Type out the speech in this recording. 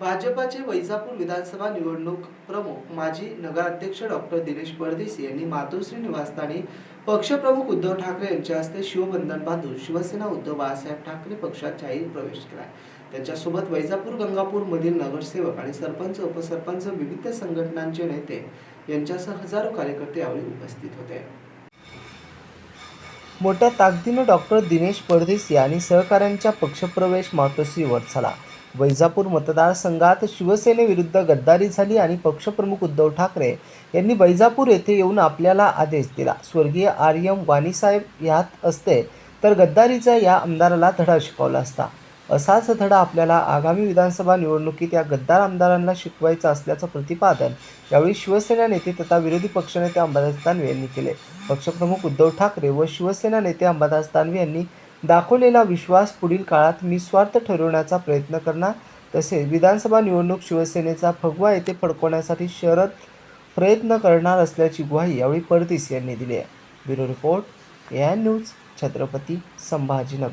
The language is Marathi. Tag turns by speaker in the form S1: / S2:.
S1: भाजपाचे वैजापूर विधानसभा निवडणूक प्रमुख माजी नगराध्यक्ष डॉक्टर दिनेश परदेशी यांनी मातोश्री निवासस्थानी पक्षप्रमुख उद्धव ठाकरे यांच्या हस्ते शिवबंधन बांधून शिवसेना उद्धव बाळासाहेब ठाकरे पक्षात जाहीर प्रवेश केला. त्यांच्यासोबत वैजापूर गंगापूर मधील नगरसेवक आणि सरपंच उपसरपंच विविध संघटनांचे नेते यांच्यासह हजारो कार्यकर्ते यावेळी उपस्थित होते. मोठ्या ताकदीनं डॉक्टर दिनेश परदेसी आणि सहकाऱ्यांच्या पक्षप्रवेश मातोश्रीवर झाला. वैजापूर मतदारसंघात शिवसेनेविरुद्ध गद्दारी झाली आणि पक्षप्रमुख उद्धव ठाकरे यांनी वैजापूर येथे येऊन आपल्याला आदेश दिला. स्वर्गीय आर एम वाणीसाहेब यात असते तर गद्दारीचा या आमदाराला धडा शिकवला असता. असाच धडा आपल्याला आगामी विधानसभा निवडणुकीत या गद्दार आमदारांना शिकवायचा असल्याचं प्रतिपादन यावेळी शिवसेना नेते तथा विरोधी पक्षनेते अंबादास दानवे यांनी केले. पक्षप्रमुख उद्धव ठाकरे व शिवसेना नेते अंबादास दानवे यांनी दाखवलेला विश्वास पुढील काळात निस्वार्थ ठरवण्याचा प्रयत्न करणार. तसेच विधानसभा निवडणूक शिवसेनेचा फगवा येथे फडकवण्यासाठी शरद प्रयत्न करणार असल्याची ग्वाही यावेळी परतीस यांनी दिली आहे. Bureau report A news Chhatrapati Sambhajinagar.